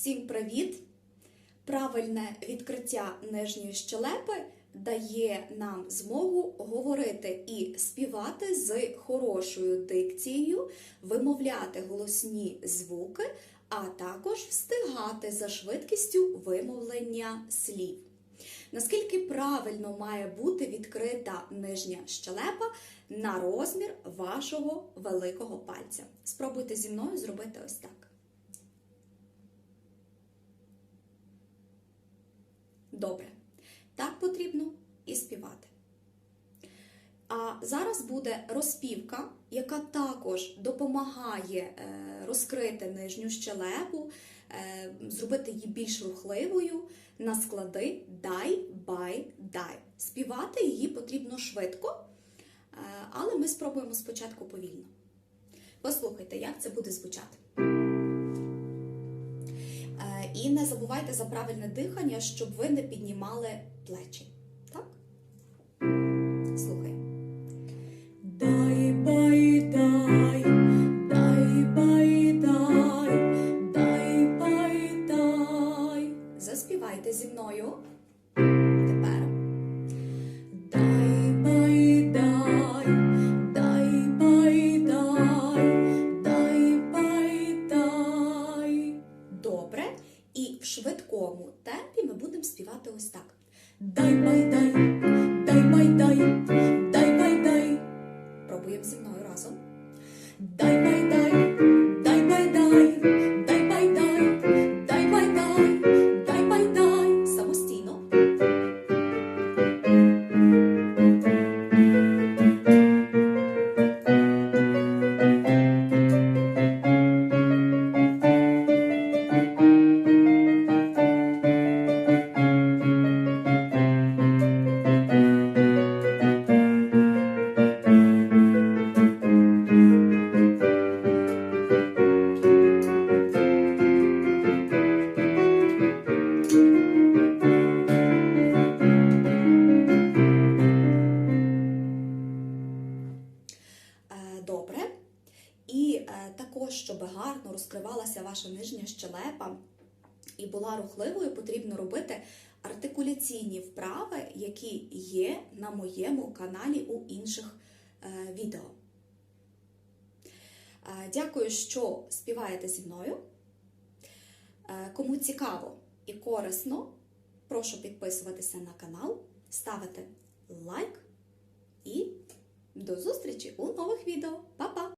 Всім привіт! Правильне відкриття нижньої щелепи дає нам змогу говорити і співати з хорошою дикцією, вимовляти голосні звуки, а також встигати за швидкістю вимовлення слів. Наскільки правильно має бути відкрита нижня щелепа на розмір вашого великого пальця? Спробуйте зі мною зробити ось так. Добре. Так потрібно і співати. А зараз буде розпівка, яка також допомагає е, розкрити нижню щелепу, е, зробити її більш рухливою на склади дай, бай, дай. Співати її потрібно швидко, е, але ми спробуємо спочатку повільно. Послухайте, як це буде звучати. І не забувайте за правильне дихання, щоб ви не піднімали плечі. Так? Слухай. Дай бай дай, дай бай дай, дай бай дай. Заспівайте зі мною. Ми будемо співати ось так. Дай бай щоб гарно розкривалася ваша нижня щелепа і була рухливою, потрібно робити артикуляційні вправи, які є на моєму каналі у інших е, відео. Е, Дякую, що співаєте зі мною. Е, Кому цікаво і корисно, прошу підписуватися на канал, ставити лайк і до зустрічі у нових відео. Па-па!